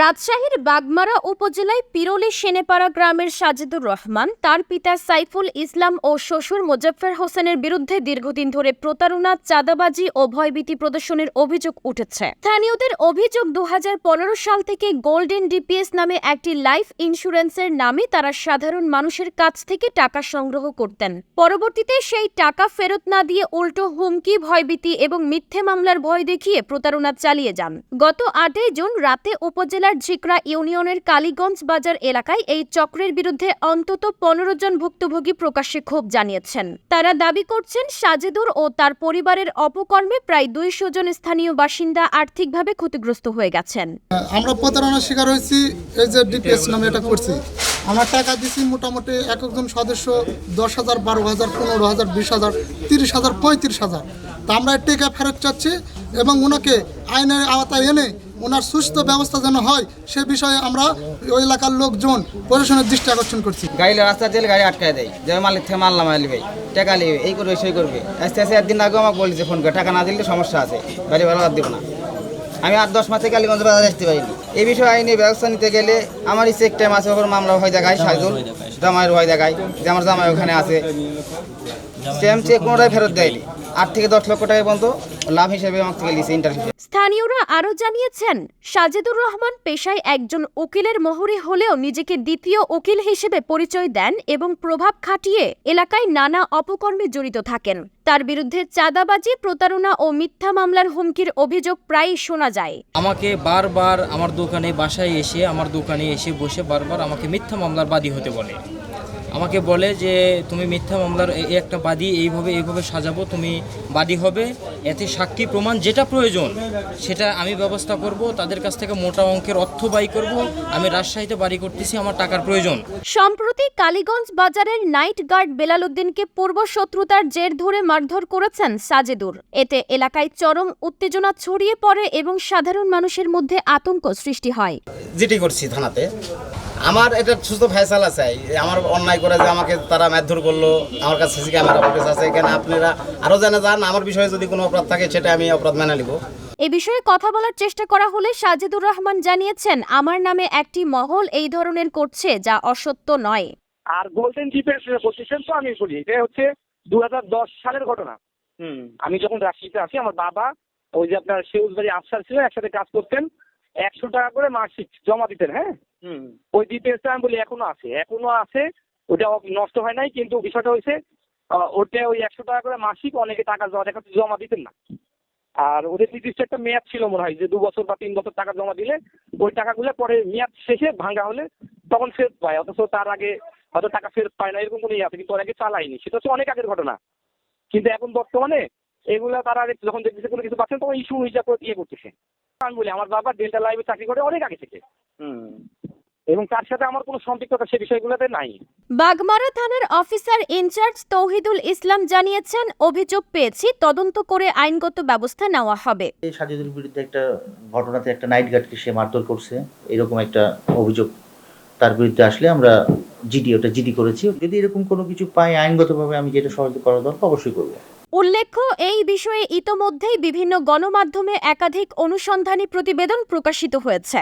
রাজশাহীর বাগমারা উপজেলায় পিরোলি সেনেপাড়া গ্রামের সাজেদুর রহমান, তার পিতা সাইফুল ইসলাম ও শ্বশুর মোজাফফর হোসেনের বিরুদ্ধে দীর্ঘদিন ধরে প্রতারণা, চাঁদাবাজি ও ভয়ভীতি প্রদর্শনের অভিযোগ উঠেছে। স্থানীয়দের অভিযোগ দু সাল থেকে গোল্ডেন ডিপিএস নামে একটি লাইফ ইন্স্যুরেন্সের নামে তারা সাধারণ মানুষের কাছ থেকে টাকা সংগ্রহ করতেন। পরবর্তীতে সেই টাকা ফেরত না দিয়ে উল্টো হুমকি, ভয়ভীতি এবং মিথ্যে মামলার ভয় দেখিয়ে প্রতারণা চালিয়ে যান। গত আটই জুন রাতে উপজেলার ঝিকরা ইউনিয়নের কালীগঞ্জ বাজার এলাকায় এই চক্রের বিরুদ্ধে অন্তত পনেরো জন ভুক্তভোগী প্রকাশ্যে ক্ষোভ জানিয়েছেন। তারা দাবি করছেন, সাজেদুর ও তার পরিবারের অপকর্মে প্রায় দুইশো জন স্থানীয় বাসিন্দা আর্থিকভাবে ক্ষতিগ্রস্ত হয়ে গেছেন। আমরা প্রতারণার শিকার হয়েছি, এই যে ডিপিএস নামে এটা করছি। আমরা টাকা দিছি মোটামুটি এক একজন সদস্য দশ হাজার, বারো হাজার, পনেরো হাজার, বিশ হাজার, তিরিশ হাজার, পঁয়ত্রিশ হাজার। তা আমরা টাকা ফেরত চাচ্ছি এবং ওনাকে আইনের আওতায় এনে ওনার সুস্থ ব্যবস্থা যেন হয়, সে বিষয়ে আমরা ওই এলাকার লোকজন প্রশাসনের দৃষ্টি আকর্ষণ করছি। গাড়ি রাস্তা দিলে গাড়ি আটকায় দেয়। যে মালিক থেকে মারলাম আলি ভাই টাকা নিবে, এই করবে, সেই করবে। আস্তে আস্তে একদিন আগেও আমাকে বলেছে ফোন করে টাকা না দিলে সমস্যা আছে। গাড়ি ভালো আর দিব না। আমি আর দশ মাসে কালীগঞ্জ বাজারে আসতে পারিনি। এই বিষয়ে আইনি ব্যবস্থা নিতে গেলে আমারই চেক টাইম আছে, ওপর মামলা ভয় দেখায় সাইজুল জামাইয়ের ভয় দেখায়, যে আমার জামাই ওখানে আছে। স্ট্যাম্প চেক কোনোটাই ফেরত দেয়নি। আট থেকে দশ লক্ষ টাকা পর্যন্ত লাভ হিসেবে আমার থেকে লিছে ইন্টারেস্ট স্থানীয়রা আরও জানিয়েছেন সাজেদুর রহমান পেশায় একজন উকিলের মোহরে হলেও নিজেকে দ্বিতীয় উকিল হিসেবে পরিচয় দেন এবং প্রভাব খাটিয়ে এলাকায় নানা অপকর্মে জড়িত থাকেন। তার বিরুদ্ধে চাঁদাবাজি প্রতারণা ও মিথ্যা মামলার হুমকির অভিযোগ প্রায়ই শোনা যায়। আমাকে বারবার আমার দোকানে বাসায় এসে আমার দোকানে এসে বসে বারবার আমাকে মিথ্যা মামলার বাদী হতে বলে। আমাকে বলে যে তুমি মিথ্যা মামলার এ- এ একটা বাদী এইভাবে এইভাবে সাজাবো তুমি বাদী হবে। এতে সাক্ষী প্রমাণ যেটা প্রয়োজন সেটা আমি ব্যবস্থা করব তাদের কাছ থেকে মোটা অঙ্কের অর্থ ব্যয় করব আমি রাজশাহীতে বাড়ি করতেছি আমার টাকার প্রয়োজন। সম্প্রতি কালীগঞ্জ বাজারের নাইট গার্ড বেলাল উদ্দিনকে পূর্ব শত্রুতার জের ধরে মারধর করেছেন সাজেদুর। এতে এলাকায় চরম উত্তেজনা ছড়িয়ে পড়ে এবং সাধারণ মানুষের মধ্যে আতঙ্ক সৃষ্টি হয়। যেটি করছি থানাতে। আমার এটা সুস্থ ফয়সালা চাই। আমার অন্যায় করে যে আমাকে তারা মারধর করল আমার কাছে সিসি ক্যামেরা ফুটেজ আছে। এখানে আপনারা আরও জানে যান আমার বিষয়ে যদি কোনো অপরাধ থাকে সেটা আমি অপরাধ মেনে নিব। এ বিষয়ে কথা বলার চেষ্টা করা হলে সাজেদুর রহমান জানিয়েছেন আমার নামে একটি মহল এই ধরনের করছে যা অসত্য নয়। আর গোল্ডেন জিপের পজিশন তো আমি বলি এটা হচ্ছে দুই হাজার দশ সালের ঘটনা। আমি যখন রাজশাহীতে আছি আমার বাবা ওই যে আপনার সেউজবাড়ি আফসার ছিল একসাথে কাজ করতেন। একশো টাকা করে মাসিক জমা দিতেন হ্যাঁ? ওই ডিটেলসটা আমি বলি এখনও আছে। এখনও আছে ওটা নষ্ট হয় নাই কিন্তু বিষয়টা হয়েছে ওটা ওই একশো টাকা করে মাসিক অনেকে টাকা জমা দিতেন না। আর ওদের নির্দিষ্ট একটা মেয়াদ ছিল মনে হয় যে দু বছর বা তিন বছর টাকা জমা দিলে ওই টাকাগুলো পরে মেয়াদ শেষে ভাঙা হলে তখন ফেরত পায় অথচ তার আগে হয়তো টাকা ফেরত পায় না এরকম কোনো ইয়ে আছে কিন্তু আগে চালায়নি। সেটা হচ্ছে অনেক আগের ঘটনা। কিন্তু এখন বর্তমানে এগুলা তারা যখন দেখতেছে কোনো কিছু পাচ্ছেন তখন ইস্যু হিসাব করে ইয়ে করতেছে। বলি আমার বাবা ডেল্টা লাইভে চাকরি করে অনেক আগে থেকে। এবং তার সাথে আমার কোনো সম্পৃক্ততা সে বিষয়গুলোতে নাই। বাগমারা থানার অফিসার ইনচার্জ তৌহিদুল ইসলাম জানিয়েছেন অভিযোগ পেয়েছি তদন্ত করে আইনগত ব্যবস্থা নেওয়া হবে। এই সাজিদুর বিরুদ্ধে একটা ঘটনাতে একটা নাইট গার্ডকে সে মারধর করছে এরকম একটা অভিযোগ তার বিরুদ্ধে আসলে আমরা জিডি ওটা জিডি করেছি। যদি এরকম কোনো কিছু পাই আইনগতভাবে আমি যেটা সহযোগিতা করা দরকার অবশ্যই করব। উল্লেখ্য এই বিষয়ে ইতোমধ্যেই বিভিন্ন গণমাধ্যমে একাধিক অনুসন্ধানী প্রতিবেদন প্রকাশিত হয়েছে।